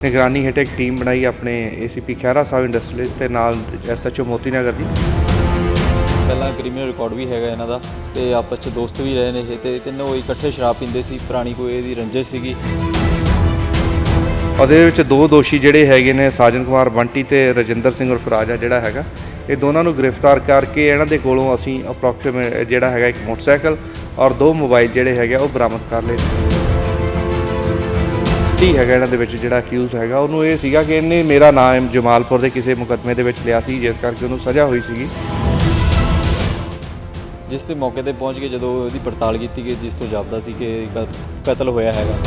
ਨਿਗਰਾਨੀ ਹੇਠ ਇੱਕ ਟੀਮ ਬਣਾਈ ਆਪਣੇ ਏਸੀਪੀ ਖਹਿਰਾ ਸਾਹਿਬ ਇੰਡਸਟਰੀਅਲ ਤੇ ਨਾਲ ਐਸਐਚਓ ਮੋਤੀ ਨਗਰ ਦੀ। ਪਹਿਲਾਂ ਕ੍ਰਿਮੀਨਲ ਰਿਕਾਰਡ ਵੀ ਹੈਗਾ ਇਹਨਾਂ ਦਾ ਤੇ ਆਪਸ ਚ ਦੋਸਤ ਵੀ ਰਹੇ ਨੇ ਇਹ ਤੇ ਤਿੰਨੋਂ ਇਕੱਠੇ ਸ਼ਰਾਬ ਪੀਂਦੇ ਸੀ ਪੁਰਾਣੀ ਕੋਈ ਇਹਦੀ ਰੰਜਿਸ਼ ਸੀਗੀ। ਉਹਦੇ ਵਿੱਚ ਦੋ ਦੋਸ਼ੀ ਜਿਹੜੇ ਹੈਗੇ ਨੇ ਸਾਜਨ ਕੁਮਾਰ ਬੰਟੀ ਤੇ ਰਜਿੰਦਰ ਸਿੰਘ ਉਰਫ ਰਾਜਾ ਜਿਹੜਾ ਹੈਗਾ ਇਹ ਦੋਨਾਂ ਨੂੰ ਗ੍ਰਿਫਤਾਰ ਕਰਕੇ ਇਹਨਾਂ ਦੇ ਕੋਲੋਂ ਅਸੀਂ ਅਪਰੋਕਸੀਮੇਟ ਜਿਹੜਾ ਹੈਗਾ ਇੱਕ ਮੋਟਰਸਾਈਕਲ ਔਰ ਦੋ ਮੋਬਾਈਲ ਜਿਹੜੇ ਹੈਗੇ ਆ ਉਹ ਬਰਾਮਦ ਕਰ ਲਏ। ਕੀ ਹੈਗਾ ਇਹਨਾਂ ਦੇ ਵਿੱਚ ਜਿਹੜਾ ਅਕਿਊਜ਼ ਹੈਗਾ ਉਹਨੂੰ ਇਹ ਸੀਗਾ ਕਿ ਇਹਨੇ ਮੇਰਾ ਨਾਮ ਜਮਾਲਪੁਰ ਦੇ ਕਿਸੇ ਮੁਕੱਦਮੇ ਦੇ ਵਿੱਚ ਲਿਆ ਸੀ ਜਿਸ ਕਰਕੇ ਉਹਨੂੰ ਸਜ਼ਾ ਹੋਈ ਸੀਗੀ। ਜਿਸ ਤੇ ਮੌਕੇ ਤੇ ਪਹੁੰਚ ਕੇ ਜਦੋਂ ਇਹਦੀ ਪੜਤਾਲ ਕੀਤੀ ਗਈ ਜਿਸ ਤੋਂ ਜਾਪਦਾ ਸੀ ਕਿ ਕਤਲ ਹੋਇਆ ਹੈਗਾ।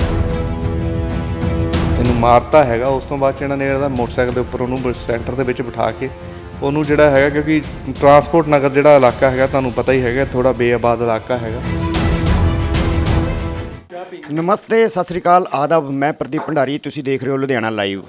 ਇਹਨੂੰ ਮਾਰਤਾ ਹੈਗਾ ਉਸ ਤੋਂ ਬਾਅਦ ਇਹਨਾਂ ਨੇ ਇਹਦਾ ਮੋਟਰਸਾਈਕਲ ਦੇ ਉੱਪਰ ਉਹਨੂੰ ਸੈਂਟਰ ਦੇ ਵਿੱਚ ਬਿਠਾ ਕੇ ਉਹਨੂੰ ਜਿਹੜਾ ਹੈਗਾ ਕਿਉਂਕਿ ਟਰਾਂਸਪੋਰਟ ਨਗਰ ਜਿਹੜਾ ਇਲਾਕਾ ਹੈਗਾ ਤੁਹਾਨੂੰ ਪਤਾ ਹੀ ਹੈਗਾ ਥੋੜਾ ਬੇਆਬਾਦ ਇਲਾਕਾ ਹੈਗਾ। ਨਮਸਤੇ ਸਤਿ ਸ੍ਰੀ ਅਕਾਲ। ਆਦਾਬ ਮੈਂ ਪ੍ਰਦੀਪ ਭੰਡਾਰੀ ਤੁਸੀਂ ਦੇਖ ਰਹੇ ਹੋ ਲੁਧਿਆਣਾ ਲਾਈਵ।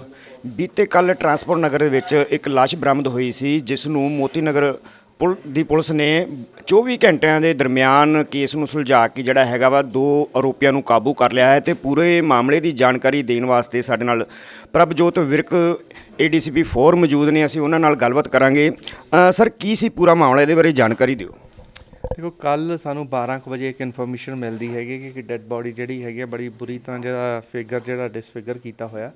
ਬੀਤੇ ਕੱਲ ਟਰਾਂਸਪੋਰਟ ਨਗਰ ਦੇ ਵਿੱਚ ਇੱਕ ਲਾਸ਼ ਬਰਾਮਦ ਹੋਈ ਸੀ ਜਿਸ ਨੂੰ ਮੋਤੀ ਨਗਰ ਪੁਲ ਦੀ ਪੁਲਿਸ ਨੇ 24 ਘੰਟਿਆਂ ਦੇ ਦਰਮਿਆਨ ਕੇਸ ਨੂੰ ਸੁਲਝਾ ਕੇ ਜਿਹੜਾ ਹੈਗਾ ਵਾ ਦੋ ਆਰੋਪੀਆਂ ਨੂੰ ਕਾਬੂ ਕਰ ਲਿਆ ਹੈ ਤੇ ਪੂਰੇ ਮਾਮਲੇ ਦੀ ਜਾਣਕਾਰੀ ਦੇਣ ਵਾਸਤੇ ਸਾਡੇ ਨਾਲ ਪ੍ਰਭਜੋਤ ਵਿਰਕ ਏਡੀਸੀਪੀ 4 ਮੌਜੂਦ ਨੇ। ਅਸੀਂ ਉਹਨਾਂ ਨਾਲ ਗੱਲਬਾਤ ਕਰਾਂਗੇ। ਅ, ਸਰ ਕੀ ਸੀ ਪੂਰਾ ਮਾਮਲਾ? ਇਹਦੇ ਬਾਰੇ ਜਾਣਕਾਰੀ ਦਿਓ। ਦੇਖੋ ਕੱਲ ਸਾਨੂੰ 12 ਕੁ ਵਜੇ ਇੱਕ ਇਨਫੋਰਮੇਸ਼ਨ ਮਿਲਦੀ ਹੈਗੀ ਕਿ ਡੈੱਡ ਬਾਡੀ ਜਿਹੜੀ ਹੈਗੀ ਆ ਬੜੀ ਬੁਰੀ ਤਰ੍ਹਾਂ ਜਿਹੜਾ ਫਿਗਰ ਜਿਹੜਾ ਡਿਸਫਿਗਰ ਕੀਤਾ ਹੋਇਆ।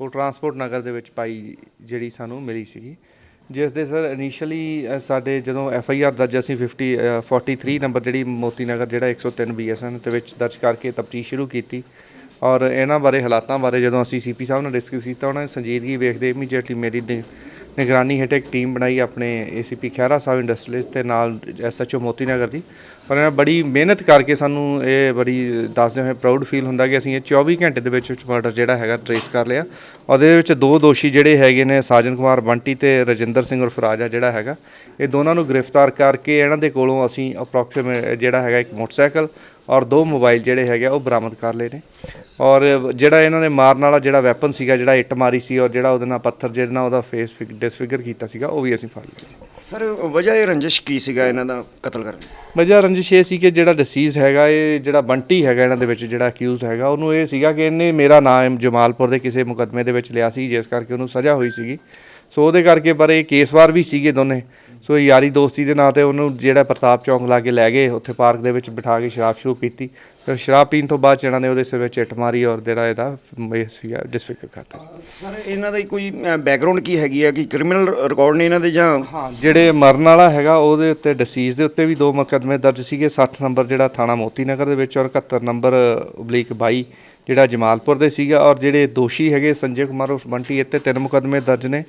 ਉਹ ਟਰਾਂਸਪੋਰਟ ਨਗਰ ਦੇ ਵਿੱਚ ਪਾਈ ਜਿਹੜੀ ਸਾਨੂੰ ਮਿਲੀ ਸੀਗੀ। ਜਿਸ ਦੇ ਸਰ ਇਨੀਸ਼ੀਅਲੀ ਸਾਡੇ ਜਦੋਂ ਐਫ ਆਈ ਆਰ ਦਰਜ ਅਸੀਂ 50 ਅ, 43 ਨੰਬਰ ਜਿਹੜੀ ਮੋਤੀ ਨਗਰ ਜਿਹੜਾ 103 ਬੀਐਸਐਨ ਦੇ ਵਿੱਚ ਦਰਜ ਕਰਕੇ ਤਫਤੀਸ਼ ਸ਼ੁਰੂ ਕੀਤੀ। ਔਰ ਇਹਨਾਂ ਬਾਰੇ ਹਾਲਾਤਾਂ ਬਾਰੇ ਜਦੋਂ ਅਸੀਂ ਸੀਪੀ ਸਾਹਿਬ ਨਾਲ ਡਿਸਕਸ ਕੀਤਾ ਉਹਨਾਂ ਨੇ ਸੰਜੀਦਗੀ ਵੇਖਦੇ ਇਮੀਡੀਏਟਲੀ ਮੇਰੀ ਨਿ- ਨਿਗਰਾਨੀ ਹੇਠ ਇੱਕ ਟੀਮ ਬਣਾਈ ਆਪਣੇ ਏਸੀਪੀ ਖਹਿਰਾ ਸਾਹਿਬ ਇੰਡਸਟਰੀਜ਼ ਤੇ ਨਾਲ ਐਸਐਚਓ ਮੋਤੀ ਨਗਰ ਦੀ। ਪਰ ਇਹਨਾਂ ਬੜੀ ਮਿਹਨਤ ਕਰਕੇ ਸਾਨੂੰ ਇਹ ਬੜੀ ਦੱਸਦੇ ਹੋਏ ਪ੍ਰਾਊਡ ਫੀਲ ਹੁੰਦਾ ਕਿ ਅਸੀਂ ਇਹ 24 ਘੰਟੇ ਦੇ ਵਿੱਚ ਵਿੱਚ ਮਰਡਰ ਜਿਹੜਾ ਹੈਗਾ ਟਰੇਸ ਕਰ ਲਿਆ। ਉਹਦੇ ਵਿੱਚ ਦੋ ਦੋਸ਼ੀ ਜਿਹੜੇ ਹੈਗੇ ਨੇ ਸਾਜਨ ਕੁਮਾਰ ਬੰਟੀ ਤੇ ਰਜਿੰਦਰ ਸਿੰਘ ਉਰਫ ਰਾਜਾ ਜਿਹੜਾ ਹੈਗਾ, ਇਹ ਦੋਨਾਂ ਨੂੰ ਗ੍ਰਿਫਤਾਰ ਕਰਕੇ ਇਹਨਾਂ ਦੇ ਕੋਲੋਂ ਅਸੀਂ ਅਪਰੋਕਸੀਮੇਟ ਜਿਹੜਾ ਹੈਗਾ ਇੱਕ ਮੋਟਰਸਾਈਕਲ ਔਰ ਦੋ ਮੋਬਾਈਲ ਜਿਹੜੇ ਹੈਗੇ ਉਹ ਬਰਾਮਦ ਕਰ ਲਏ ਨੇ। ਔਰ ਜਿਹੜਾ ਇਹਨਾਂ ਨੇ ਮਾਰਨ ਵਾਲਾ ਜਿਹੜਾ ਵੈਪਨ ਸੀਗਾ ਜਿਹੜਾ ਇੱਟ ਮਾਰੀ ਸੀ ਔਰ ਜਿਹੜਾ ਉਹਦੇ ਨਾਲ ਪੱਥਰ ਜਿਹੜਾ ਨਾਲ ਉਹਦਾ ਫੇਸ ਡਿਸਫਿਗਰ ਕੀਤਾ ਸੀਗਾ ਉਹ ਵੀ ਅਸੀਂ ਫੜ ਲਿਆ। ਸਰ ਵਜ੍ਹਾ ਇਹ ਰੰਜਿਸ਼ ਕੀ ਸੀਗਾ ਇਹਨਾਂ ਦਾ ਕਤਲ ਕਰਨ ਦੀ? ਵਜ੍ਹਾ ਰੰਜਿਸ਼ ਇਹ ਸੀ ਕਿ ਜਿਹੜਾ ਡਿਸੀਜ਼ ਹੈਗਾ ਇਹ ਜਿਹੜਾ ਬੰਟੀ ਹੈਗਾ ਇਹਨਾਂ ਦੇ ਵਿੱਚ ਜਿਹੜਾ ਅਕਿਊਜ਼ ਹੈਗਾ ਉਹਨੂੰ ਇਹ ਸੀਗਾ ਕਿ ਇਹਨੇ ਮੇਰਾ ਨਾਮ ਜਮਾਲਪੁਰ ਦੇ ਕਿਸੇ ਮੁਕੱਦਮੇ ਦੇ ਵਿੱਚ ਲਿਆ ਸੀ ਜਿਸ ਕਰਕੇ ਉਹਨੂੰ ਸਜ਼ਾ ਹੋਈ ਸੀਗੀ। ਸੋ ਉਹਦੇ ਕਰਕੇ ਪਰ ਇਹ ਕੇਸਵਾਰ ਵੀ ਸੀਗੇ ਦੋਨੇ। ਸੋ ਯਾਰੀ ਦੋਸਤੀ ਦੇ ਨਾਂ ਤੇ ਉਹਨੂੰ ਜਿਹੜਾ ਪ੍ਰਤਾਪ ਚੌਂਕ ਲਾ ਕੇ ਲੈ ਗਏ ਉੱਥੇ ਪਾਰਕ ਦੇ ਵਿੱਚ ਬਿਠਾ ਕੇ ਸ਼ਰਾਬ ਸ਼ੁਰੂ ਪੀਤੀ। ਫਿਰ ਸ਼ਰਾਬ ਪੀਣ ਤੋਂ ਬਾਅਦ ਇਹਨਾਂ ਨੇ ਉਹਦੇ ਸਿਰ ਵਿੱਚ ਇੱਟ ਮਾਰੀ ਔਰ ਜਿਹੜਾ ਇਹਦਾ ਇਹ ਸੀਗਾ ਡਿਸਫਿਗਰ ਕਰਤਾ। ਸਰ ਇਹਨਾਂ ਦਾ ਕੋਈ ਬੈਕਗ੍ਰਾਉਂਡ ਕੀ ਹੈਗੀ ਆ? ਕਿ ਕ੍ਰਿਮੀਨਲ ਰਿਕਾਰਡ ਨੇ ਇਹਨਾਂ ਦੇ ਜਾਂ? ਹਾਂ ਜਿਹੜੇ ਮਰਨ ਵਾਲਾ ਹੈਗਾ ਉਹਦੇ ਉੱਤੇ ਡਿਸੀਜ਼ ਦੇ ਉੱਤੇ ਵੀ ਦੋ ਮੁਕੱਦਮੇ ਦਰਜ ਸੀਗੇ 60 ਨੰਬਰ ਜਿਹੜਾ ਥਾਣਾ ਮੋਤੀ ਨਗਰ ਦੇ ਵਿੱਚ ਔਰ 71 ਨੰਬਰ ਓਬਲੀਕ 22 ਜਿਹੜਾ ਜਮਾਲਪੁਰ ਦੇ ਸੀਗਾ। ਔਰ ਜਿਹੜੇ ਦੋਸ਼ੀ ਹੈਗੇ ਸੰਜੇ ਕੁਮਾਰ ਉਸ ਬੰਟੀ ਇੱਥੇ ਤਿੰਨ ਮੁਕੱਦਮੇ ਦਰਜ ਨੇ।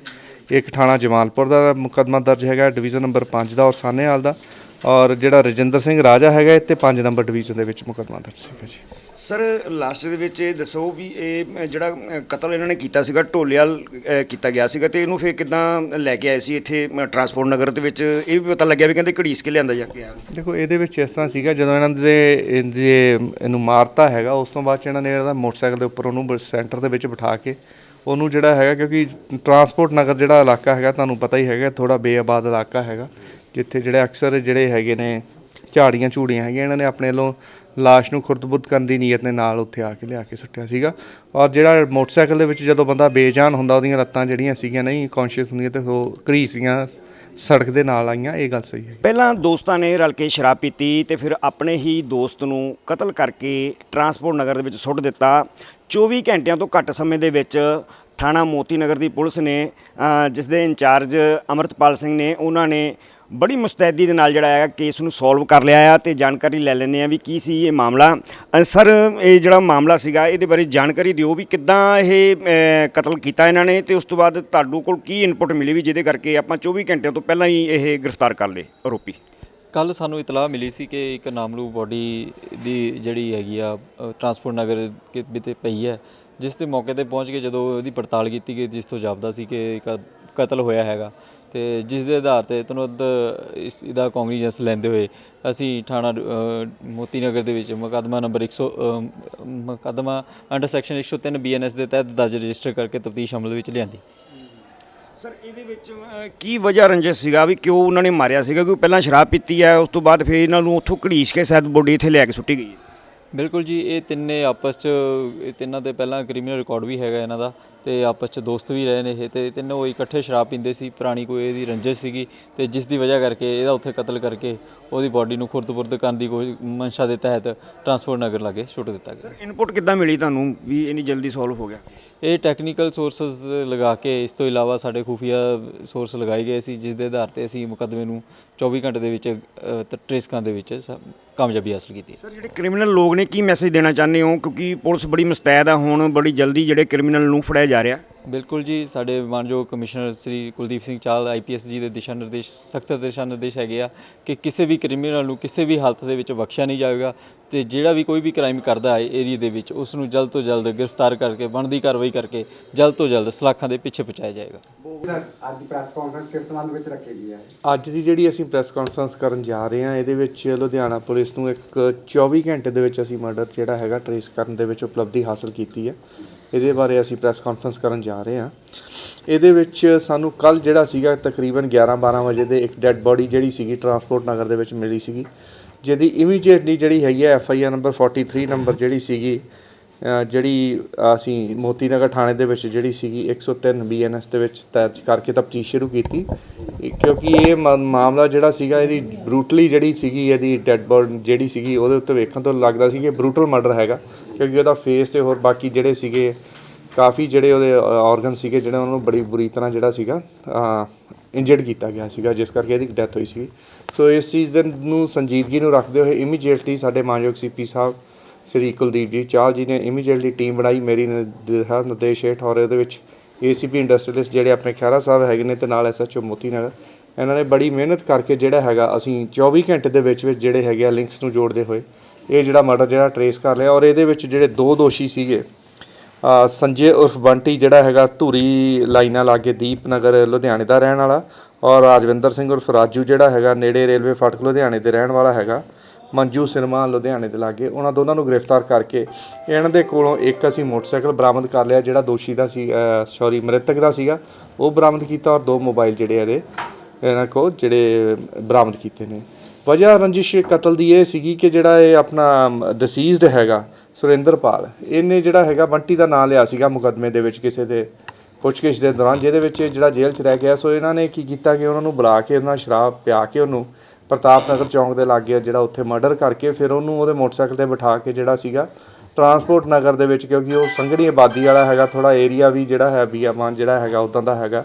ਇੱਕ ਥਾਣਾ ਜਮਾਲਪੁਰ ਦਾ ਮੁਕੱਦਮਾ ਦਰਜ ਹੈਗਾ ਡਿਵੀਜ਼ਨ ਨੰਬਰ 5 ਦਾ ਔਰ ਸਾਨੇਵਾਲ ਦਾ। ਔਰ ਜਿਹੜਾ ਰਜਿੰਦਰ ਸਿੰਘ ਰਾਜਾ ਹੈਗਾ ਇੱਥੇ 5 ਨੰਬਰ ਡਿਵੀਜ਼ਨ ਦੇ ਵਿੱਚ ਮੁਕੱਦਮਾ ਦਰਜ ਸੀਗਾ ਜੀ। ਸਰ ਲਾਸਟ ਦੇ ਵਿੱਚ ਇਹ ਦੱਸੋ ਵੀ ਇਹ ਜਿਹੜਾ ਕਤਲ ਇਹਨਾਂ ਨੇ ਕੀਤਾ ਸੀਗਾ ਢੋਲੇਵਾਲ ਕੀਤਾ ਗਿਆ ਸੀਗਾ ਤੇ ਇਹਨੂੰ ਫਿਰ ਕਿਦਾਂ ਲੈ ਕੇ ਆਏ ਸੀ ਇੱਥੇ ਟਰਾਂਸਪੋਰਟ ਨਗਰ ਦੇ ਵਿੱਚ? ਇਹ ਵੀ ਪਤਾ ਲੱਗਿਆ ਵੀ ਕਹਿੰਦੇ ਘੜੀਸ ਕੇ ਲਿਆਂਦਾ ਜਾ ਕੇ ਆ। ਦੇਖੋ ਇਹਦੇ ਵਿੱਚ ਇਸ ਤਰ੍ਹਾਂ ਸੀਗਾ ਜਦੋਂ ਇਹਨਾਂ ਦੇ ਇਹਨੂੰ ਮਾਰਤਾ ਹੈਗਾ ਉਸ ਤੋਂ ਬਾਅਦ ਇਹਨਾਂ ਨੇ ਇਹਦਾ ਮੋਟਰਸਾਈਕਲ ਦੇ ਉੱਪਰ ਉਹਨੂੰ ਸੈਂਟਰ ਦੇ ਵਿੱਚ ਬਿਠਾ ਕੇ ਉਹਨੂੰ ਜਿਹੜਾ ਹੈਗਾ, ਕਿਉਂਕਿ ਟਰਾਂਸਪੋਰਟ ਨਗਰ ਜਿਹੜਾ ਇਲਾਕਾ ਹੈਗਾ, ਤੁਹਾਨੂੰ ਪਤਾ ਹੀ ਹੈਗਾ ਥੋੜਾ ਬੇਆਬਾਦ ਇਲਾਕਾ ਹੈਗਾ, ਜਿੱਥੇ ਜਿਹੜੇ ਅਕਸਰ ਜਿਹੜੇ ਹੈਗੇ ਨੇ ਝਾੜੀਆਂ ਝੂੜੀਆਂ ਹੈਗੀਆਂ, ਇਹਨਾਂ ਨੇ ਆਪਣੇ ਵੱਲੋਂ ਲਾਸ਼ ਨੂੰ ਖੁਰਦਬੁਰਦ ਕਰਨ ਦੀ ਨੀਅਤ ਦੇ ਨਾਲ ਉੱਥੇ ਆ ਕੇ ਲਿਆ ਕੇ ਸੁੱਟਿਆ ਸੀਗਾ। ਔਰ ਜਿਹੜਾ ਮੋਟਰਸਾਈਕਲ ਦੇ ਵਿੱਚ ਜਦੋਂ ਬੰਦਾ ਬੇਜਾਨ ਹੁੰਦਾ, ਉਹਦੀਆਂ ਲੱਤਾਂ ਜਿਹੜੀਆਂ ਸੀਗੀਆਂ, ਨਹੀਂ ਕੌਨਸ਼ੀਅਸ ਹੁੰਦੀਆਂ ਤੇ ਉਹ ਘੜੀਸੀਆਂ ਸੜਕ ਦੇ ਨਾਲ ਆਈਆਂ ਇਹ ਗੱਲ ਸਹੀ ਹੈ ਪਹਿਲਾਂ ਦੋਸਤਾਂ ਨੇ ਰਲ ਕੇ ਸ਼ਰਾਬ ਪੀਤੀ ਤੇ ਫਿਰ ਆਪਣੇ ਹੀ ਦੋਸਤ ਨੂੰ ਕਤਲ ਕਰਕੇ ਟਰਾਂਸਪੋਰਟ ਨਗਰ ਦੇ ਵਿੱਚ ਸੁੱਟ ਦਿੱਤਾ। 24 ਘੰਟਿਆਂ ਤੋਂ ਘੱਟ ਸਮੇਂ ਦੇ ਵਿੱਚ ਥਾਣਾ ਮੋਤੀ ਨਗਰ ਦੀ ਪੁਲਿਸ ਨੇ ਅ, ਜਿਸ ਦੇ ਇੰਚਾਰਜ ਅਮਰਤਪਾਲ ਸਿੰਘ ਨੇ ਉਹਨਾਂ ਨੇ ਬੜੀ ਮੁਸਤੈਦੀ ਦੇ ਨਾਲ ਜਿਹੜਾ ਹੈਗਾ ਕੇਸ ਨੂੰ ਸੋਲਵ ਕਰ ਲਿਆ ਆ ਤੇ ਜਾਣਕਾਰੀ ਲੈ ਲੈਂਦੇ ਆ ਵੀ ਕੀ ਸੀ ਇਹ ਮਾਮਲਾ। ਸਰ ਇਹ ਜਿਹੜਾ ਮਾਮਲਾ ਸੀਗਾ, ਇਹਦੇ ਬਾਰੇ ਜਾਣਕਾਰੀ ਦਿਓ ਵੀ ਕਿੱਦਾਂ ਇਹ ਕਤਲ ਕੀਤਾ ਇਹਨਾਂ ਨੇ ਤੇ ਉਸ ਤੋਂ ਬਾਅਦ ਤੁਹਾਡੇ ਕੋਲ ਕੀ ਇਨਪੁਟ ਮਿਲੀ ਵੀ ਜਿਹਦੇ ਕਰਕੇ ਆਪਾਂ 24 ਘੰਟਿਆਂ ਤੋਂ ਪਹਿਲਾਂ ਹੀ ਇਹ ਗ੍ਰਿਫਤਾਰ ਕਰ ਲਏ, ਆਰੋਪੀ। ਕੱਲ ਸਾਨੂੰ ਇਤਲਾਹ ਮਿਲੀ ਸੀ ਕਿ ਇੱਕ ਨਾਮਲੂ ਬੋਡੀ ਦੀ ਜਿਹੜੀ ਹੈਗੀ ਆ ਟਰਾਂਸਪੋਰਟ ਨਗਰ ਕਿਤੇ ਪਈ ਹੈ, ਜਿਸ ਦੇ ਮੌਕੇ ਤੇ ਪਹੁੰਚ ਕੇ ਜਦੋਂ ਉਹਦੀ ਪੜਤਾਲ ਕੀਤੀ ਗਈ, ਜਿਸ ਤੋਂ ਜਾਪਦਾ ਸੀ ਕਿ ਕ- ਕਤਲ ਹੋਇਆ ਹੈਗਾ। ਤੇ ਜਿਸ ਦੇ ਆਧਾਰ ਤੇ ਤੁਰੰਤ ਇਸ ਇਹਦਾ ਕੌਂਗਰੀਜੈਂਸ ਲੈਂਦੇ ਹੋਏ ਅਸੀਂ ਥਾਣਾ ਮੋਤੀ ਨਗਰ ਦੇ ਵਿੱਚ ਮੁਕੱਦਮਾ ਨੰਬਰ 100 ਅ, ਮੁਕੱਦਮਾ ਅੰਡਰ ਸੈਕਸ਼ਨ 103 ਬੀਐਨਐਸ ਦੇ ਤਹਿਤ ਦਰਜ ਰਜਿਸਟਰ ਕਰਕੇ ਤਫਤੀਸ਼ ਅਮਲ ਵਿੱਚ ਲਿਆਂਦੀ। ਸਰ ਇਹਦੇ ਵਿੱਚ ਕੀ ਵਜ੍ਹਾ ਰੰਜਿਸ਼ ਸੀਗਾ ਵੀ ਕਿਉਂ ਉਹਨਾਂ ਨੇ ਮਾਰਿਆ ਸੀਗਾ? ਕਿਉਂਕਿ ਪਹਿਲਾਂ ਸ਼ਰਾਬ ਪੀਤੀ ਹੈ ਉਸ ਤੋਂ ਬਾਅਦ ਫਿਰ ਇਹਨਾਂ ਨੂੰ ਉੱਥੋਂ ਘੜੀਸ ਕੇ ਸ਼ਾਇਦ ਬੋਡੀ ਇੱਥੇ ਲੈ ਕੇ ਸੁੱਟੀ ਗਈ ਬਿਲਕੁਲ ਜੀ ਇਹ ਤਿੰਨੇ ਆਪਸ ਚ ਇਹ ਤਿੰਨਾਂ ਦੇ ਪਹਿਲਾਂ ਕ੍ਰਿਮੀਨਲ ਰਿਕਾਰਡ ਵੀ ਹੈਗਾ ਇਹਨਾਂ ਦਾ ਤੇ ਆਪਸ ਚ ਦੋਸਤ ਵੀ ਰਹੇ ਨੇ ਇਹ ਤੇ ਤਿੰਨੋਂ ਇਕੱਠੇ ਸ਼ਰਾਬ ਪੀਂਦੇ ਸੀ ਪੁਰਾਣੀ ਕੋਈ ਇਹਦੀ ਰੰਜਿਸ਼ ਸੀਗੀ ਤੇ ਜਿਸ ਦੀ ਵਜ੍ਹਾ ਕਰਕੇ ਇਹਦਾ ਉੱਥੇ ਕਤਲ ਕਰਕੇ ਉਹਦੀ ਬਾਡੀ ਨੂੰ ਖੁਰਦ-ਬੁਰਦ ਕਰਨ ਦੀ ਕੋਈ ਮਨਸ਼ਾ ਦੇ ਤਹਿਤ ਟਰਾਂਸਪੋਰਟ ਨਗਰ ਲਾਗੇ ਛੁੱਟ ਦਿੱਤਾ ਗਿਆ। ਇਨਪੁਟ ਕਿੱਦਾਂ ਮਿਲੀ ਤੁਹਾਨੂੰ ਵੀ ਇੰਨੀ ਜਲਦੀ ਸੋਲਵ ਹੋ ਗਿਆ? ਇਹ ਟੈਕਨੀਕਲ ਸੋਰਸਸ ਲਗਾ ਕੇ ਇਸ ਤੋਂ ਇਲਾਵਾ ਸਾਡੇ ਖੁਫੀਆ ਸੋਰਸ ਲਗਾਏ ਗਏ ਸੀ ਜਿਸ ਦੇ ਆਧਾਰ ਤੇ ਅਸੀਂ ਮੁਕੱਦਮੇ ਨੂੰ 24 ਘੰਟੇ ਦੇ ਵਿੱਚ ਟ੍ਰੇਸ ਕਰਨ ਦੇ ਵਿੱਚ ਕਾਮਯਾਬੀ ਹਾਸਲ ਕੀਤੀ ਸਰ ਜਿਹੜੇ ਕ੍ਰਿਮੀਨਲ ਲੋਕ ਨੇ ਕੀ ਮੈਸੇਜ ਦੇਣਾ ਚਾਹੁੰਦੇ ਹੋ? ਕਿਉਂਕਿ ਪੁਲਿਸ ਬੜੀ ਮੁਸਤੈਦ ਆ, ਹੁਣ ਬੜੀ ਜਲਦੀ ਜਿਹੜੇ ਕ੍ਰਿਮੀਨਲ ਨੂੰ ਫੜਿਆ ਜਾ ਰਿਹਾ। ਬਿਲਕੁਲ ਜੀ ਸਾਡੇ ਮਾਨਯੋਗ ਕਮਿਸ਼ਨਰ ਸ੍ਰੀ ਕੁਲਦੀਪ ਸਿੰਘ ਚਾਹਲ ਆਈਪੀਐਸ ਜੀ ਦੇ ਦਿਸ਼ਾ ਨਿਰਦੇਸ਼ ਸਖਤ ਦਿਸ਼ਾ ਨਿਰਦੇਸ਼ ਹੈਗੇ ਆ ਕਿ ਕਿਸੇ ਵੀ ਕ੍ਰਿਮੀਨਲ ਨੂੰ ਕਿਸੇ ਵੀ ਹਾਲਤ ਦੇ ਵਿੱਚ ਬਖਸ਼ਿਆ ਨਹੀਂ ਜਾਵੇਗਾ ਤੇ ਜਿਹੜਾ ਵੀ ਕੋਈ ਵੀ ਕ੍ਰਾਈਮ ਕਰਦਾ ਹੈ ਏਰੀਆ ਦੇ ਵਿੱਚ ਉਸ ਨੂੰ ਜਲਦ ਤੋਂ ਜਲਦ ਗ੍ਰਿਫਤਾਰ ਕਰਕੇ ਬਣਦੀ ਕਾਰਵਾਈ ਕਰਕੇ ਜਲਦ ਤੋਂ ਜਲਦ ਸਲਾਖਾਂ ਦੇ ਪਿੱਛੇ ਪਹੁੰਚਾਇਆ ਜਾਏਗਾ। ਸਰ ਅੱਜ ਪ੍ਰੈਸ ਕਾਨਫਰੰਸ ਕਿਸ ਸੰਬੰਧ ਵਿੱਚ ਰੱਖੀ ਗਈ ਹੈ? ਅੱਜ ਦੀ ਜਿਹੜੀ ਅਸੀਂ ਪ੍ਰੈਸ ਕਾਨਫਰੰਸ ਕਰਨ ਜਾ ਰਹੇ ਹਾਂ ਇਹਦੇ ਵਿੱਚ ਲੁਧਿਆਣਾ ਪੁਲਿਸ ਨੂੰ ਇੱਕ 24 ਘੰਟੇ ਦੇ ਵਿੱਚ ਅਸੀਂ ਮਰਡਰ ਜਿਹੜਾ ਹੈਗਾ ਟਰੇਸ ਕਰਨ ਦੇ ਵਿੱਚ ਉਪਲਬਧੀ ਹਾਸਲ ਕੀਤੀ ਹੈ। ਇਹਦੇ ਬਾਰੇ ਅਸੀਂ ਪ੍ਰੈਸ ਕਾਨਫਰੰਸ ਕਰਨ ਜਾ ਰਹੇ ਹਾਂ। ਇਹਦੇ ਵਿੱਚ ਸਾਨੂੰ ਕੱਲ ਜਿਹੜਾ ਸੀਗਾ ਤਕਰੀਬਨ 11 12 ਵਜੇ ਦੇ ਇੱਕ ਡੈੱਡ ਬੋਡੀ ਜਿਹੜੀ ਸੀਗੀ ਟਰਾਂਸਪੋਰਟ ਨਗਰ ਦੇ ਵਿੱਚ ਮਿਲੀ ਸੀਗੀ, ਜਿਹਦੀ ਇਮੀਡੀਏਟਲੀ ਜਿਹੜੀ ਹੈਗੀ ਹੈ F I R number 43 number ਜਿਹੜੀ ਸੀਗੀ ਜਿਹੜੀ ਅਸੀਂ ਮੋਤੀ ਨਗਰ ਥਾਣੇ ਦੇ ਵਿੱਚ ਜਿਹੜੀ ਸੀਗੀ 103 ਬੀਐਨਐਸ ਦੇ ਵਿੱਚ ਦਰਜ ਕਰਕੇ ਤਫਤੀਸ਼ ਸ਼ੁਰੂ ਕੀਤੀ। ਇਹ- ਕਿਉਂਕਿ ਇਹ ਮ- ਮਾਮਲਾ ਜਿਹੜਾ ਸੀਗਾ ਇਹਦੀ ਬਰੂਟਲੀ ਜਿਹੜੀ ਸੀਗੀ ਇਹਦੀ ਡੈੱਡ ਬੋਡੀ ਜਿਹੜੀ ਸੀਗੀ ਉਹਦੇ ਉੱਤੇ ਵੇਖਣ ਤੋਂ ਲੱਗਦਾ ਸੀ ਕਿ ਬਰੂਟਲ ਮਰਡਰ ਹੈਗਾ। ਕਿਉਂਕਿ ਉਹਦਾ ਫੇਸ ਤੇ ਹੋਰ ਬਾਕੀ ਜਿਹੜੇ ਸੀਗੇ, ਕਾਫੀ ਜਿਹੜੇ ਉਹਦੇ ਆਰਗਨ ਸੀਗੇ, ਜਿਹੜੇ ਉਹਨਾਂ ਨੂੰ ਬੜੀ ਬੁਰੀ ਤਰ੍ਹਾਂ ਜਿਹੜਾ ਸੀਗਾ ਇੰਜਰਡ ਕੀਤਾ ਗਿਆ ਸੀਗਾ, ਜਿਸ ਕਰਕੇ ਇਹਦੀ ਡੈਥ ਹੋਈ ਸੀ ਸੋ ਇਸ ਚੀਜ਼ ਦੇ ਨੂੰ ਸੰਜੀਦਗੀ ਨੂੰ ਰੱਖਦੇ ਹੋਏ ਇਮੀਡੀਏਟਲੀ ਸਾਡੇ ਮਾਨਯੋਗ ਸੀਪੀ ਸਾਹਿਬ, ਸ੍ਰੀ ਕੁਲਦੀਪ ਜੀ, ਚਾਲ ਜੀ ਨੇ ਇਮੀਡੀਏਟਲੀ ਟੀਮ ਬਣਾਈ, ਮੇਰੀ ਦਿਸ਼ਾ ਨਿਰਦੇਸ਼ ਹੇਠ, ਔਰ ਇਹਦੇ ਵਿੱਚ ਏਸੀਪੀ ਇੰਡਸਟਰੀਅਲਿਸਟ ਜਿਹੜੇ ਆਪਣੇ ਖਹਿਰਾ ਸਾਹਿਬ ਹੈਗੇ ਨੇ ਤੇ ਨਾਲ ਐਸਐਚਓ ਮੋਤੀ ਨਗਰ, ਇਹਨਾਂ ਨੇ ਬੜੀ ਮਿਹਨਤ ਕਰਕੇ ਜਿਹੜਾ ਹੈਗਾ, ਅਸੀਂ 24 ਘੰਟੇ ਦੇ ਵਿੱਚ ਵਿੱਚ ਜਿਹੜੇ ਹੈਗੇ ਆ ਲਿੰਕਸ ਨੂੰ ਜੋੜਦੇ ਹੋਏ ਇਹ ਜਿਹੜਾ ਮਰਡਰ ਜਿਹੜਾ ਟਰੇਸ ਕਰ ਲਿਆ ਔਰ ਇਹਦੇ ਵਿੱਚ ਜਿਹੜੇ ਦੋ ਦੋਸ਼ੀ ਸੀਗੇ ਸੰਜੇ ਉਰਫ ਬੰਟੀ ਜਿਹੜਾ ਹੈਗਾ ਧੂਰੀ ਲਾਈਨਾਂ ਲਾਗੇ ਦੀਪਨਗਰ, ਲੁਧਿਆਣੇ ਦਾ ਰਹਿਣ ਵਾਲਾ ਔਰ ਰਾਜਵਿੰਦਰ ਸਿੰਘ ਉਰਫ ਰਾਜੂ ਜਿਹੜਾ ਹੈਗਾ ਨੇੜੇ ਰੇਲਵੇ ਫਾਟਕ ਲੁਧਿਆਣੇ ਦੇ ਰਹਿਣ ਵਾਲਾ ਹੈਗਾ, ਮੰਜੂ ਸਿਨੇਮਾ ਲੁਧਿਆਣੇ ਦੇ ਲਾਗੇ, ਉਹਨਾਂ ਦੋਨਾਂ ਨੂੰ ਗ੍ਰਿਫਤਾਰ ਕਰਕੇ ਇਹਨਾਂ ਦੇ ਕੋਲੋਂ ਇੱਕ ਅਸੀਂ ਮੋਟਰਸਾਈਕਲ ਬਰਾਮਦ ਕਰ ਲਿਆ ਜਿਹੜਾ ਦੋਸ਼ੀ ਦਾ ਸੀ ਸੌਰੀ ਮ੍ਰਿਤਕ ਦਾ ਸੀਗਾ, ਉਹ ਬਰਾਮਦ ਕੀਤਾ ਔਰ ਦੋ ਮੋਬਾਈਲ ਜਿਹੜੇ ਇਹਦੇ, ਇਹਨਾਂ ਕੋ ਜਿਹੜੇ ਬਰਾਮਦ ਕੀਤੇ ਨੇ। ਵਜ੍ਹਾ ਰੰਜਿਸ਼ ਕਤਲ ਦੀ ਇਹ ਸੀਗੀ ਕਿ ਜਿਹੜਾ ਇਹ ਆਪਣਾ ਡਿਸੀਜ਼ਡ ਹੈਗਾ ਸੁਰਿੰਦਰਪਾਲ ਇਹਨੇ ਜਿਹੜਾ ਹੈਗਾ ਬੰਟੀ ਦਾ ਨਾਮ ਲਿਆ ਸੀਗਾ ਮੁਕੱਦਮੇ ਦੇ ਵਿੱਚ ਕਿਸੇ ਦੇ ਪੁੱਛਗਿੱਛ ਦੇ ਦੌਰਾਨ, ਜਿਹਦੇ ਵਿੱਚ ਇਹ ਜਿਹੜਾ ਜੇਲ੍ਹ 'ਚ ਰਹਿ ਗਿਆ, ਸੋ ਇਹਨਾਂ ਨੇ ਕੀ ਕੀਤਾ ਕਿ ਉਹਨਾਂ ਨੂੰ ਬੁਲਾ ਕੇ ਉਹਨਾਂ ਸ਼ਰਾਬ ਪਿਆ ਕੇ ਉਹਨੂੰ ਪ੍ਰਤਾਪ ਨਗਰ ਚੌਂਕ ਦੇ ਲਾਗੇ ਜਿਹੜਾ ਉੱਥੇ ਮਰਡਰ ਕਰਕੇ ਫਿਰ ਉਹਨੂੰ ਉਹਦੇ ਮੋਟਰਸਾਈਕਲ ਤੇ ਬਿਠਾ ਕੇ ਜਿਹੜਾ ਸੀਗਾ ਟਰਾਂਸਪੋਰਟ ਨਗਰ ਦੇ ਵਿੱਚ, ਕਿਉਂਕਿ ਉਹ ਸੰਘਣੀ ਆਬਾਦੀ ਵਾਲਾ ਹੈਗਾ ਥੋੜਾ ਏਰੀਆ ਵੀ ਜਿਹੜਾ ਹੈ ਬੀਆਮਾਨ ਜਿਹੜਾ ਹੈਗਾ, ਉਦਾਂ ਦਾ ਹੈਗਾ।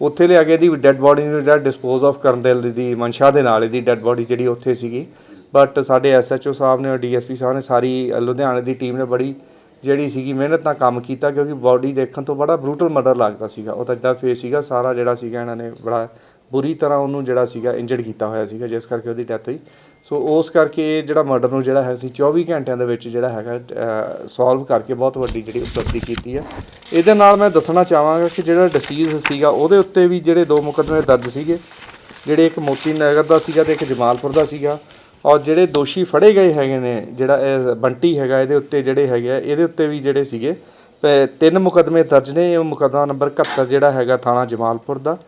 ਉੱਥੇ ਲਿਆ ਕੇ ਇਹਦੀ ਡੈੱਡ ਬੋਡੀ ਨੂੰ ਜਿਹੜਾ ਡਿਸਪੋਜ਼ ਆਫ ਕਰਨ ਦੇ ਲਈ ਦੀ ਮਨਸ਼ਾ ਦੇ ਨਾਲ ਇਹਦੀ ਡੈੱਡ ਬੋਡੀ ਜਿਹੜੀ ਉੱਥੇ ਸੀਗੀ। ਬਟ ਸਾਡੇ ਐਸਐਚਓ ਸਾਹਿਬ ਨੇ ਔਰ ਡੀਐਸਪੀ ਸਾਹਿਬ ਨੇ ਸਾਰੀ ਲੁਧਿਆਣੇ ਦੀ ਟੀਮ ਨੇ ਬੜੀ ਜਿਹੜੀ ਸੀਗੀ ਮਿਹਨਤ ਨਾਲ ਕੰਮ ਕੀਤਾ ਕਿਉਂਕਿ ਬਾਡੀ ਦੇਖਣ ਤੋਂ ਬੜਾ ਬਰੂਟਲ ਮਰਡਰ ਲੱਗਦਾ ਸੀਗਾ। ਉਹਦਾ ਜਿਹੜਾ ਫੇਸ ਸੀਗਾ, ਸਾਰਾ ਜਿਹੜਾ ਸੀਗਾ ਇਹਨਾਂ ਨੇ ਬੜਾ ਬੁਰੀ ਤਰ੍ਹਾਂ ਉਹਨੂੰ ਜਿਹੜਾ ਸੀਗਾ ਇੰਜਰਡ ਕੀਤਾ ਹੋਇਆ ਸੀਗਾ, ਜਿਸ ਕਰਕੇ ਉਹਦੀ ਡੈਥ ਹੋਈ। ਸੋ ਉਸ ਕਰਕੇ ਇਹ ਜਿਹੜਾ ਮਰਡਰ ਨੂੰ ਜਿਹੜਾ ਹੈ ਸੀ 24 ਘੰਟਿਆਂ ਦੇ ਵਿੱਚ ਜਿਹੜਾ ਹੈਗਾ ਸੋਲਵ ਕਰਕੇ ਬਹੁਤ ਵੱਡੀ ਜਿਹੜੀ ਉਪਲਬਧੀ ਕੀਤੀ ਹੈ। ਇਹਦੇ ਨਾਲ ਮੈਂ ਦੱਸਣਾ ਚਾਹਾਂਗਾ ਕਿ ਜਿਹੜਾ ਡਿਸੀਜ਼ ਸੀਗਾ, ਉਹਦੇ ਉੱਤੇ ਵੀ ਜਿਹੜੇ ਦੋ ਮੁਕੱਦਮੇ ਦਰਜ ਸੀਗੇ। ਜਿਹੜੇ ਇੱਕ ਮੋਤੀ ਨਗਰ ਦਾ ਸੀਗਾ ਤੇ ਇੱਕ ਜਮਾਲਪੁਰ ਦਾ ਸੀਗਾ। ਔਰ ਜਿਹੜੇ ਦੋਸ਼ੀ ਫੜੇ ਗਏ ਹੈਗੇ ਨੇ, ਜਿਹੜਾ ਇਹ ਬੰਟੀ ਹੈਗਾ, ਇਹਦੇ ਉੱਤੇ ਜਿਹੜੇ ਹੈਗੇ ਆ, ਇਹਦੇ ਉੱਤੇ ਵੀ ਜਿਹੜੇ ਸੀਗੇ। ਪ- ਤਿੰਨ ਮੁਕੱਦਮੇ ਦਰਜ ਨੇ। ਇਹ ਮੁਕੱਦਮਾ ਨੰਬਰ 71 ਜਿਹੜਾ ਹੈਗਾ ਥਾਣਾ ਜਮਾਲਪੁਰ ਦਾ।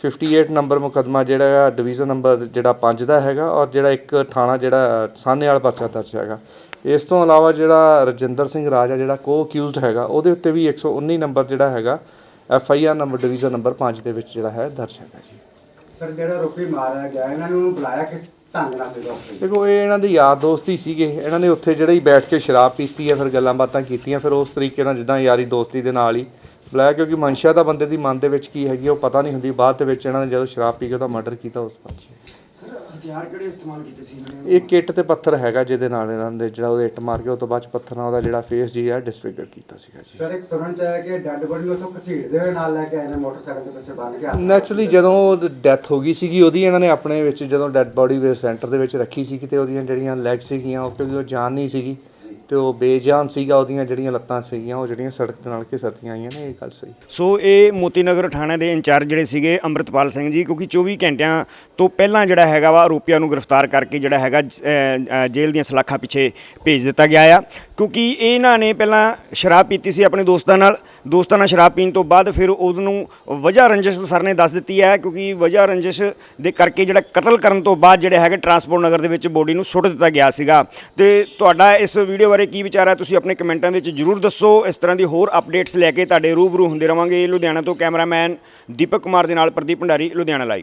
58 ਨੰਬਰ ਮੁਕੱਦਮਾ ਜਿਹੜਾ ਹੈ ਡਿਵੀਜ਼ਨ ਨੰਬਰ ਜਿਹੜਾ 5 ਦਾ ਹੈਗਾ ਔਰ ਜਿਹੜਾ ਇੱਕ ਥਾਣਾ ਜਿਹੜਾ ਸਾਹਨੇ ਵਾਲਾ ਪਰਚਾ ਦਰਜ ਹੈਗਾ। ਇਸ ਤੋਂ ਇਲਾਵਾ ਜਿਹੜਾ ਰਜਿੰਦਰ ਸਿੰਘ ਰਾਜਾ ਜਿਹੜਾ ਕੋ ਅਕਿਊਜ਼ਡ ਹੈਗਾ ਉਹਦੇ ਉੱਤੇ ਵੀ 119 ਨੰਬਰ ਜਿਹੜਾ ਹੈਗਾ F I R number division number 5 ਦੇ ਵਿੱਚ ਜਿਹੜਾ ਹੈ ਦਰਜ ਹੈਗਾ ਜੀ। ਸਰ ਜਿਹੜਾ ਰੋਪੀ ਮਾਰਿਆ ਗਿਆ? ਇਹਨਾਂ ਨੂੰ ਬੁਲਾਇਆ ਕਿਸ ਢੰਗ ਨਾਲ ਸੀ ਡਾਕਟਰ ਦੇਖੋ ਇਹ ਇਹਨਾਂ ਦੀ ਯਾਰ ਦੋਸਤੀ ਸੀਗੇ। ਇਹਨਾਂ ਨੇ ਉੱਥੇ ਜਿਹੜੇ ਹੀ ਬੈਠ ਕੇ ਸ਼ਰਾਬ ਪੀਤੀ ਆ ਫਿਰ ਗੱਲਾਂ ਬਾਤਾਂ ਕੀਤੀਆਂ ਫਿਰ ਉਸ ਤਰੀਕੇ ਨਾਲ ਜਿੱਦਾਂ ਯਾਰੀ ਦੋਸਤੀ ਦੇ ਨਾਲ ਹੀ ਬੁਲਾਇਆ ਕਿਉਂਕਿ ਮਨਸ਼ਾ ਤਾਂ ਬੰਦੇ ਦੀ ਮਨ ਦੇ ਵਿੱਚ ਕੀ ਹੈਗੀ ਆ, ਉਹ ਪਤਾ ਨਹੀਂ ਹੁੰਦੀ। ਬਾਅਦ ਦੇ ਵਿੱਚ ਇਹਨਾਂ ਨੇ ਜਦੋਂ ਸ਼ਰਾਬ ਪੀ ਕੇ ਉਹਦਾ ਮਰਡਰ ਕੀਤਾ ਉਸ ਪੰਛੀ। ਸਰ ਹਥਿਆਰ ਕਿਹੜੇ ਇਸਤੇਮਾਲ ਕੀਤੇ ਸੀ ਇਹਨਾਂ ਨੇ? ਇਹ ਕਿੱਟ ਤੇ ਪੱਥਰ ਹੈਗਾ ਜਿਹਦੇ ਨਾਲ ਇਹਨਾਂ ਦੇ ਜਿਹੜਾ ਉਹਦੇ ਇੱਟ ਮਾਰ ਕੇ ਉਹ ਤੋਂ ਬਾਅਦ ਚ ਪੱਥਰ ਨਾਲ ਉਹਦਾ ਜਿਹੜਾ ਫੇਸ ਜੀ ਆ ਡਿਸਫਿਗਰ ਕੀਤਾ ਸੀਗਾ ਜੀ। ਸਰ ਇੱਕ ਸੁਣਨ ਚ ਆਇਆ ਕਿ ਡੈੱਡ ਬੋਡੀ ਨੂੰ ਉੱਥੋਂ ਘਸੀੜਦੇ ਹੋਏ ਨਾਲ ਲੈ ਕੇ ਆਏ ਨੇ ਮੋਟਰਸਾਈਕਲ ਦੇ ਪਿੱਛੇ ਬੰਨ ਕੇ ਹੱਥ ਨੈਚੁਰਲੀ ਜਦੋਂ ਡੈਥ ਹੋ ਗਈ ਸੀਗੀ ਉਹਦੀ ਇਹਨਾਂ ਨੇ ਆਪਣੇ ਵਿੱਚ ਜਦੋਂ ਡੈੱਡ ਬੋਡੀ ਵੇ ਸੈਂਟਰ ਦੇ ਵਿੱਚ ਰੱਖੀ ਸੀ ਤੇ ਉਹਦੀਆਂ ਜਿਹੜੀਆਂ ਲੈਗ ਸੀਗੀਆਂ ਉਹ ਕਿਉਂਕਿ ਉਹ ਜਾਨ ਨਹੀਂ ਸੀਗੀ ਤੇ ਉਹ ਬੇਜਾਨ ਸੀਗਾ ਉਹਦੀਆਂ ਜਿਹੜੀਆਂ ਲੱਤਾਂ ਸੀਗੀਆਂ, ਉਹ ਜਿਹੜੀਆਂ ਸੜਕ ਦੇ ਨਾਲ ਘਿਸਰਦੀਆਂ ਆਈਆਂ ਨੇ, ਇਹ ਗੱਲ ਸਹੀ। ਸੋ ਇਹ ਮੋਤੀ ਨਗਰ ਥਾਣੇ ਦੇ ਇੰਚਾਰਜ ਜਿਹੜੇ ਸੀਗੇ ਅੰਮ੍ਰਿਤਪਾਲ ਸਿੰਘ ਜੀ, ਕਿਉਂਕਿ 24 ਘੰਟਿਆਂ ਤੋਂ ਪਹਿਲਾਂ ਜਿਹੜਾ ਹੈਗਾ ਵਾ ਆਰੋਪੀਆਂ ਨੂੰ ਗ੍ਰਿਫਤਾਰ ਕਰਕੇ ਜਿਹੜਾ ਹੈਗਾ ਜੇਲ੍ਹ ਦੀਆਂ ਸਲਾਖਾਂ ਪਿੱਛੇ ਭੇਜ ਦਿੱਤਾ ਗਿਆ ਆ। ਕਿਉਂਕਿ ਇਹਨਾਂ ਨੇ ਪਹਿਲਾਂ ਸ਼ਰਾਬ ਪੀਤੀ ਸੀ ਆਪਣੇ ਦੋਸਤਾਂ ਨਾਲ ਦੋਸਤਾਂ ਨਾਲ ਸ਼ਰਾਬ ਪੀਣ ਤੋਂ ਬਾਅਦ ਫਿਰ ਉਹਨੂੰ ਵਜ੍ਹਾ ਰੰਜਿਸ਼ ਸਰ ਨੇ ਦੱਸ ਦਿੱਤੀ ਹੈ ਕਿਉਂਕਿ ਵਜ੍ਹਾ ਰੰਜਿਸ਼ ਦੇ ਕਰਕੇ ਜਿਹੜਾ ਕਤਲ ਕਰਨ ਤੋਂ ਬਾਅਦ ਜਿਹੜੇ ਹੈਗੇ ਟਰਾਂਸਪੋਰਟ ਨਗਰ ਦੇ ਵਿੱਚ ਬੋਡੀ ਨੂੰ ਸੁੱਟ ਦਿੱਤਾ ਗਿਆ ਸੀਗਾ। ਤੇ ਤੁਹਾਡਾ ਇਸ ਵੀਡੀਓ ਬਾਰੇ ਕੀ ਵਿਚਾਰ ਹੈ ਤੁਸੀਂ ਆਪਣੇ ਕਮੈਂਟਾਂ ਵਿੱਚ ਜਰੂਰ ਦੱਸੋ। ਇਸ ਤਰ੍ਹਾਂ ਦੀ ਹੋਰ ਅਪਡੇਟਸ ਲੈ ਕੇ ਤੁਹਾਡੇ ਰੂਬਰੂ ਹੁੰਦੇ ਰਵਾਂਗੇ ਲੁਧਿਆਣਾ ਤੋਂ ਕੈਮਰਾਮੈਨ ਦੀਪਕ ਕੁਮਾਰ ਦੇ ਨਾਲ ਪ੍ਰਦੀਪ ਭੰਡਾਰੀ, ਲੁਧਿਆਣਾ ਲਾਈਵ